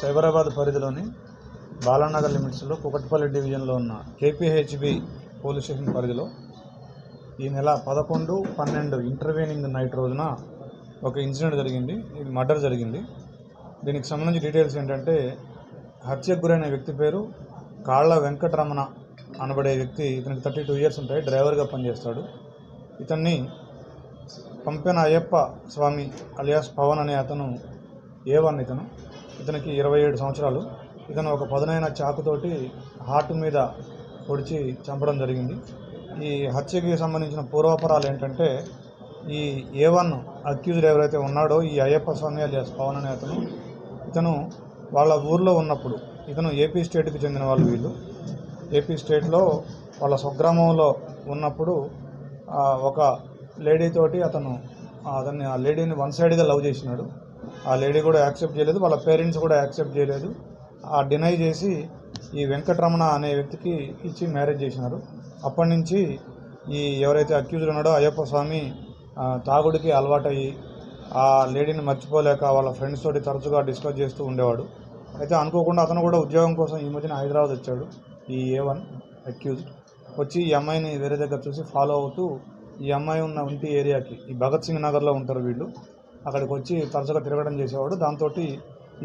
సైబరాబాద్ పరిధిలోని బాలానగర్ లిమిట్స్లో కుకట్పల్లి డివిజన్లో ఉన్న కేపీహెచ్బి పోలీస్ స్టేషన్ పరిధిలో ఈ నెల పదకొండు పన్నెండు ఇంటర్వ్యూనింగ్ నైట్ రోజున ఒక ఇన్సిడెంట్ జరిగింది. ఇది మర్డర్ జరిగింది. దీనికి సంబంధించి డీటెయిల్స్ ఏంటంటే హత్యకు గురైన వ్యక్తి పేరు కాళ్ళ వెంకటరమణ అనబడే వ్యక్తి ఇతనికి థర్టీ టూ ఇయర్స్ ఉంటాయి. డ్రైవర్గా పనిచేస్తాడు. ఇతన్ని పంపిన అయ్యప్ప స్వామి అలియాస్ పవన్ అనే అతను ఏ వన్ ఇతను ఇతనికి ఇరవై ఏడు సంవత్సరాలు. ఇతను ఒక పదునైన చాకుతోటి హార్ట్ మీద పొడిచి చంపడం జరిగింది. ఈ హత్యకి సంబంధించిన పూర్వాపరాలు ఏంటంటే ఈ ఏ వన్ అక్యూజ్డ్ ఎవరైతే ఉన్నాడో ఈ అయ్యప్ప స్వామి అలియాస్ పవన్ అనే అతను ఇతను వాళ్ళ ఊర్లో ఉన్నప్పుడు ఇతను ఏపీ స్టేట్కి చెందిన వాళ్ళు వీళ్ళు? ఏపీ స్టేట్లో వాళ్ళ స్వగ్రామంలో ఉన్నప్పుడు ఒక లేడీ తోటి అతను అతన్ని ఆ లేడీని వన్ సైడ్గా లవ్ చేసినాడు. ఆ లేడీ కూడా యాక్సెప్ట్ చేయలేదు వాళ్ళ పేరెంట్స్ కూడా యాక్సెప్ట్ చేయలేదు. ఆ డినై చేసి ఈ వెంకటరమణ అనే వ్యక్తికి ఇచ్చి మ్యారేజ్ చేసినారు. అప్పటి నుంచి ఈ ఎవరైతే అక్యూజ్డ్ ఉన్నాడో అయ్యప్ప స్వామి తాగుడికి అలవాటయ్యి ఆ లేడీని మర్చిపోలేక వాళ్ళ ఫ్రెండ్స్ తోటి తరచుగా డిస్కస్ చేస్తూ ఉండేవాడు. అయితే అనుకోకుండా అతను కూడా ఉద్యోగం కోసం ఈ మధ్యన హైదరాబాద్ వచ్చాడు ఈ ఏ వన్ అక్యూజ్డ్ వచ్చి ఈ అమ్మాయిని వేరే దగ్గర చూసి ఫాలో అవుతూ ఈ అమ్మాయి ఉన్న ఇంటి ఏరియాకి ఈ భగత్ సింగ్ నగర్లో ఉంటారు వీళ్ళు. అక్కడికి వచ్చి తరచుగా తిరగడం చేసేవాడు. దాంతో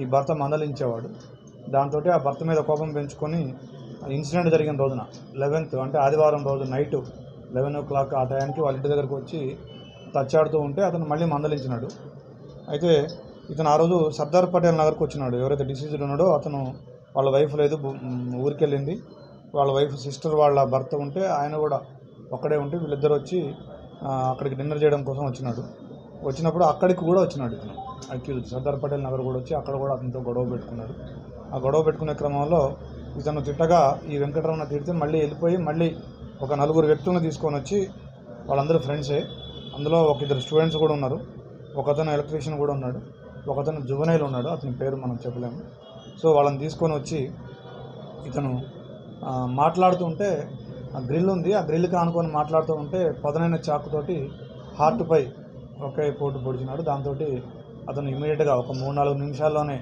ఈ భర్త మందలించేవాడు. దాంతో ఆ భర్త మీద కోపం పెంచుకొని ఇన్సిడెంట్ జరిగిన రోజున లెవెన్త్ అంటే ఆదివారం రోజు నైట్ లెవెన్ ఓ క్లాక్ ఆ టైంకి వాళ్ళ ఇంటి దగ్గరకు వచ్చి తచ్చాడుతూ ఉంటే అతను మళ్ళీ మందలించినాడు. అయితే ఇతను ఆ రోజు సర్దార్ పటేల్ నగర్కి వచ్చినాడు. ఎవరైతే డిసీజ్డ్ ఉన్నాడో అతను వాళ్ళ వైఫ్ లేదు ఊరికెళ్ళింది. వాళ్ళ వైఫ్ సిస్టర్ వాళ్ళ భర్త ఉంటే ఆయన కూడా ఒక్కడే ఉంటే వీళ్ళిద్దరు వచ్చి అక్కడికి డిన్నర్ చేయడం కోసం వచ్చినాడు. వచ్చినప్పుడు అక్కడికి కూడా వచ్చినాడు ఇతను. అక్యూజ్ సర్దార్ పటేల్ నగర్ కూడా వచ్చి అక్కడ కూడా అతనితో గొడవ పెట్టుకున్నాడు. ఆ గొడవ పెట్టుకునే క్రమంలో ఇతను తిట్టగా ఈ వెంకటరమణ తిడితే మళ్ళీ వెళ్ళిపోయి మళ్ళీ ఒక నలుగురు వ్యక్తులను తీసుకొని వచ్చి వాళ్ళందరూ ఫ్రెండ్సే. అందులో ఒక ఇద్దరు స్టూడెంట్స్ కూడా ఉన్నారు. ఒకతను ఎలక్ట్రీషియన్ కూడా ఉన్నాడు. ఒకతను జువనైల్ ఉన్నాడు. అతని పేరు మనం చెప్పలేము. సో వాళ్ళని తీసుకొని వచ్చి ఇతను మాట్లాడుతూ ఉంటే ఆ గ్రిల్ ఉంది. ఆ గ్రిల్కి ఆనుకొని మాట్లాడుతూ ఉంటే పదనైన చాకుతోటి హార్ట్పై ఒకే పోటు పొడిచినాడు. దాంతో అతను ఇమీడియట్గా ఒక మూడు నాలుగు నిమిషాల్లోనే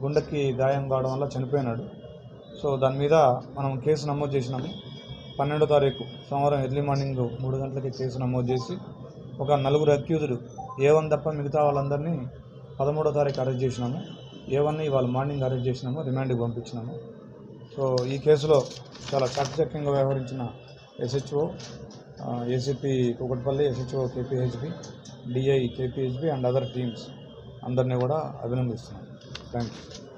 గుండెకి గాయం కావడం వల్ల చనిపోయినాడు. సో దాని మీద మనం కేసు నమోదు చేసినాము. పన్నెండో తారీఖు సోమవారం ఎర్లీ మార్నింగ్ మూడు గంటలకి కేసు నమోదు చేసి ఒక నలుగురు అక్యూజుడు ఏ వన్ తప్ప మిగతా వాళ్ళందరినీ పదమూడో తారీఖు అరెస్ట్ చేసినాము. ఏ వన్ని ఇవాళ మార్నింగ్ అరెస్ట్ చేసినాము రిమాండ్కి పంపించినాము. సో ఈ కేసులో చాలా చాకచక్యంగా వ్యవహరించిన SHO ACP Kukatpally SHO KPHB DI KPHB and other teams అందరినీ కూడా అభినందిస్తున్నాను. Thank you